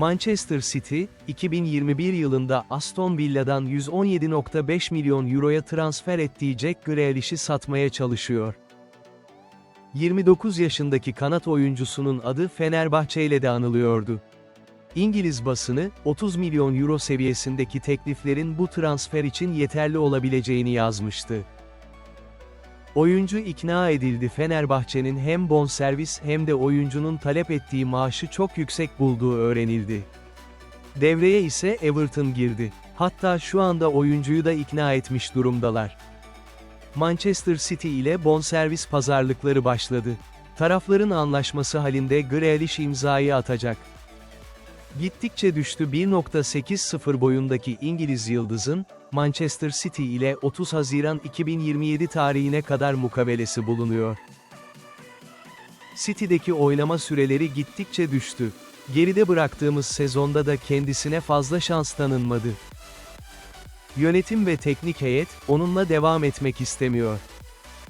Manchester City, 2021 yılında Aston Villa'dan 117.5 milyon euroya transfer ettiği Jack Grealish'i satmaya çalışıyor. 29 yaşındaki kanat oyuncusunun adı Fenerbahçe ile de anılıyordu. İngiliz basını, 30 milyon euro seviyesindeki tekliflerin bu transfer için yeterli olabileceğini yazmıştı. Oyuncu ikna edildi Fenerbahçe'nin hem bonservis hem de oyuncunun talep ettiği maaşı çok yüksek bulduğu öğrenildi. Devreye ise Everton girdi. Hatta şu anda oyuncuyu da ikna etmiş durumdalar. Manchester City ile bonservis pazarlıkları başladı. Tarafların anlaşması halinde Grealish imzayı atacak. Gittikçe düştü 1.80 boyundaki İngiliz yıldızın, Manchester City ile 30 Haziran 2027 tarihine kadar mukabelesi bulunuyor. City'deki oynama süreleri gittikçe düştü. Geride bıraktığımız sezonda da kendisine fazla şans tanınmadı. Yönetim ve teknik heyet, onunla devam etmek istemiyor.